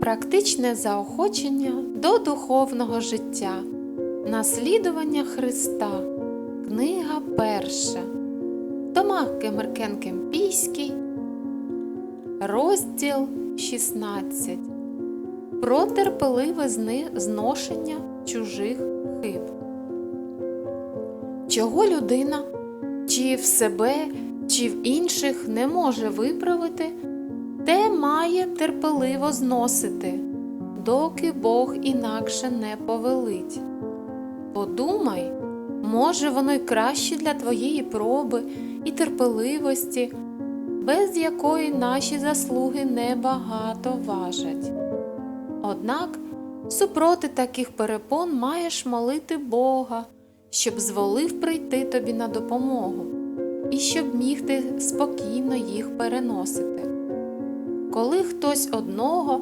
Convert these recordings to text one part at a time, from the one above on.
Практичне заохочення до духовного життя. Наслідування Христа. Книга перша. Томах Кемеркен Кемпійський. Розділ 16. Про терпеливе зношення чужих хиб. Чого людина чи в себе, чи в інших не може виправити, те має терпеливо зносити, доки Бог інакше не повелить. Подумай, може воно й краще для твоєї проби і терпеливості, без якої наші заслуги небагато важать. Однак супроти таких перепон маєш молити Бога, щоб зволив прийти тобі на допомогу, і щоб міг спокійно їх переносити. Коли хтось одного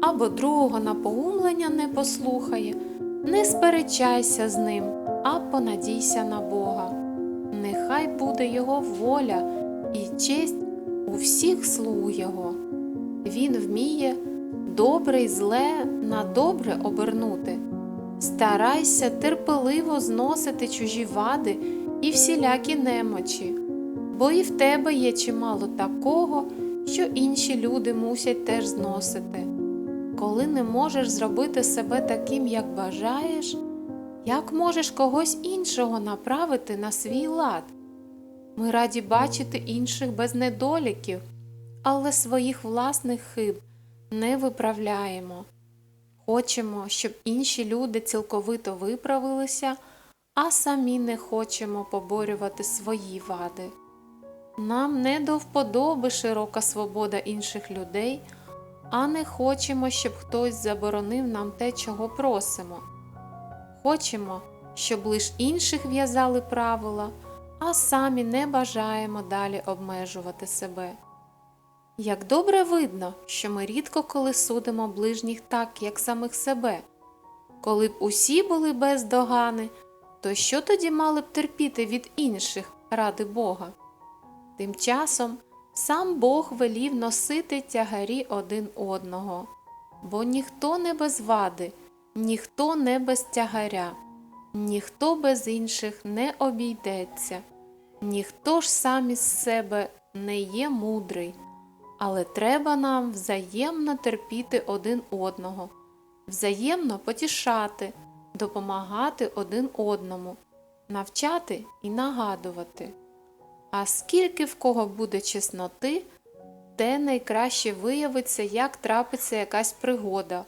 або другого напоумлення не послухає, не сперечайся з ним, а понадійся на Бога. Нехай буде Його воля і честь у всіх слуг Його. Він вміє добре й зле на добре обернути. Старайся терпеливо зносити чужі вади і всілякі немочі, бо і в тебе є чимало такого, що інші люди мусять теж зносити. Коли не можеш зробити себе таким, як бажаєш, як можеш когось іншого направити на свій лад? Ми раді бачити інших без недоліків, але своїх власних хиб не виправляємо. Хочемо, щоб інші люди цілковито виправилися, а самі не хочемо поборювати свої вади. Нам не до вподоби широка свобода інших людей, а не хочемо, щоб хтось заборонив нам те, чого просимо. Хочемо, щоб лиш інших в'язали правила, а самі не бажаємо далі обмежувати себе. Як добре видно, що ми рідко коли судимо ближніх так, як самих себе. Коли б усі були без догани, то що тоді мали б терпіти від інших ради Бога? Тим часом сам Бог велів носити тягарі один одного, бо ніхто не без вади, ніхто не без тягаря, ніхто без інших не обійдеться, ніхто ж сам із себе не є мудрий, але треба нам взаємно терпіти один одного, взаємно потішати, допомагати один одному, навчати і нагадувати. А скільки в кого буде чесноти, те найкраще виявиться, як трапиться якась пригода,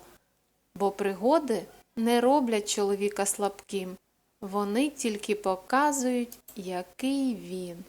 бо пригоди не роблять чоловіка слабким, вони тільки показують, який він.